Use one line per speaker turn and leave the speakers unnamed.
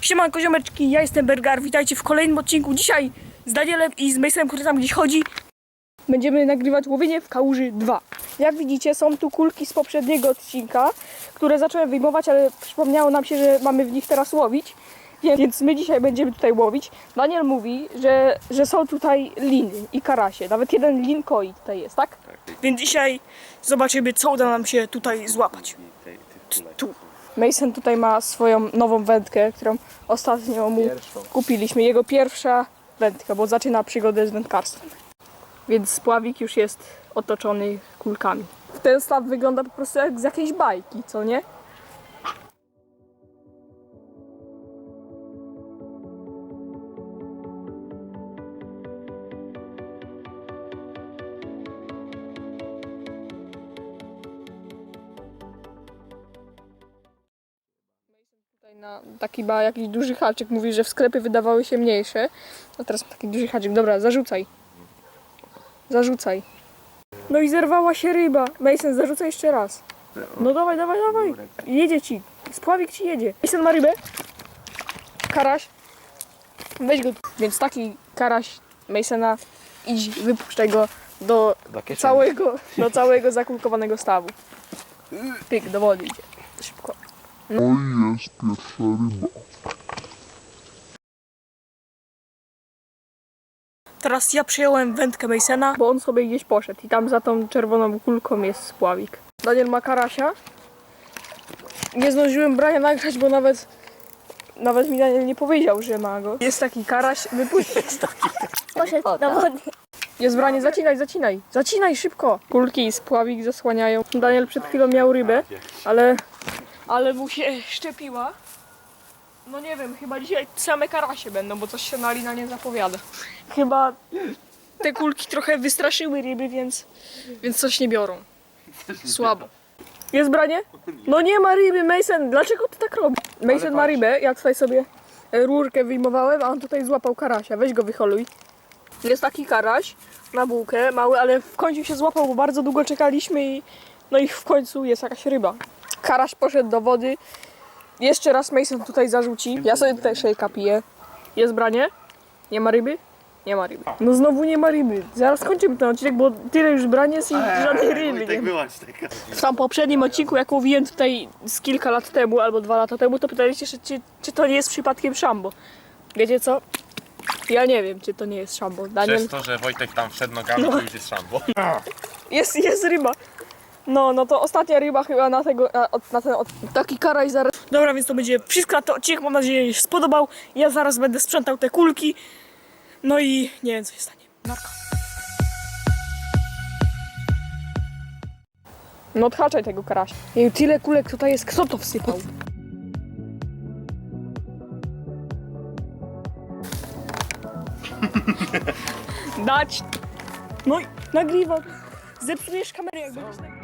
Siemanko ziomeczki, ja jestem Bergar, witajcie w kolejnym odcinku. Dzisiaj z Danielem i z Masonem, który tam gdzieś chodzi, będziemy nagrywać łowienie w kałuży 2. Jak widzicie są tu kulki z poprzedniego odcinka, które zacząłem wyjmować, ale przypomniało nam się, że mamy w nich teraz łowić. Więc my dzisiaj będziemy tutaj łowić. Daniel mówi, że, że są tutaj liny i karasie. Nawet jeden lin koi tutaj jest, tak? Więc dzisiaj zobaczymy, co uda nam się tutaj złapać. Tu. Mason tutaj ma swoją nową wędkę, którą ostatnio mu kupiliśmy. Jego pierwsza wędka, bo zaczyna przygodę z wędkarstwem. Więc spławik już jest otoczony kulkami. Ten staw wygląda po prostu jak z jakiejś bajki, co nie? Na taki ma jakiś duży haczyk. Mówi, że w sklepie wydawały się mniejsze. A teraz taki duży haczyk. Dobra, zarzucaj. Zarzucaj. No i zerwała się ryba. Mason, zarzucaj jeszcze raz. No dawaj, dawaj, dawaj. Jedzie ci. Spławik ci jedzie. Mason ma rybę. Karaś. Weź go. Więc taki karaś Masona. Idź, wypuszczaj go do
Do
całego, do całego zakulkowanego stawu. Pyk, do wody idzie. Szybko.
No i jest pierwsza ryba.
Teraz ja przyjąłem wędkę Masona, bo on sobie gdzieś poszedł i tam za tą czerwoną kulką jest spławik. Daniel ma karasia. Nie zdążyłem brania nagrać, bo nawet nawet mi Daniel nie powiedział, że ma go. Jest taki karaś, wypuść.
Poszedł do wody.
Jest branie, zacinaj, zacinaj. Zacinaj szybko. Kulki i spławik zasłaniają. Daniel przed chwilą miał rybę, ale ale mu się szczepiła. No nie wiem, chyba dzisiaj same karasie będą, bo coś się na lina nie zapowiada. Chyba te kulki trochę wystraszyły ryby, więc, więc coś nie biorą. Słabo. Jest branie? No nie ma ryby, Mason. Dlaczego ty tak robisz? Mason ma rybę, ja tutaj sobie rurkę wyjmowałem, a on tutaj złapał karasia. Weź go wyholuj. Jest taki karaś na bułkę, mały, ale w końcu się złapał, bo bardzo długo czekaliśmy i no i w końcu jest jakaś ryba. Karaś poszedł do wody. Jeszcze raz Mason tutaj zarzuci. Ja sobie tutaj szejka piję. Jest branie? Nie ma ryby? Nie ma ryby. No znowu nie ma ryby. Zaraz kończymy ten odcinek, bo tyle już branie jest i żadnej ryby nie ma.
wyłącz tego.
W tam poprzednim odcinku, jak mówiłem tutaj z kilka lat temu albo dwa lata temu, to pytaliście się, czy, czy to nie jest przypadkiem szambo. Wiecie co? Ja nie wiem, czy to nie jest szambo. Daniel...
Przez to, że Wojtek tam wszedł nogami, to już jest szambo.
Jest, jest ryba. No, no to ostatnia ryba chyba na tego, na, na ten, od, taki karaj zaraz. Dobra, więc to będzie wszystko na ten odcinek, mam nadzieję, że się spodobał. Ja zaraz będę sprzątał te kulki. No i nie wiem, co się stanie. Narka. No odhaczaj tego karasia. Jej, tyle kulek tutaj jest, kto to wsypał? Dać. No i nagrywam. Zepsujesz kamerę, jak będziesz nagrywał.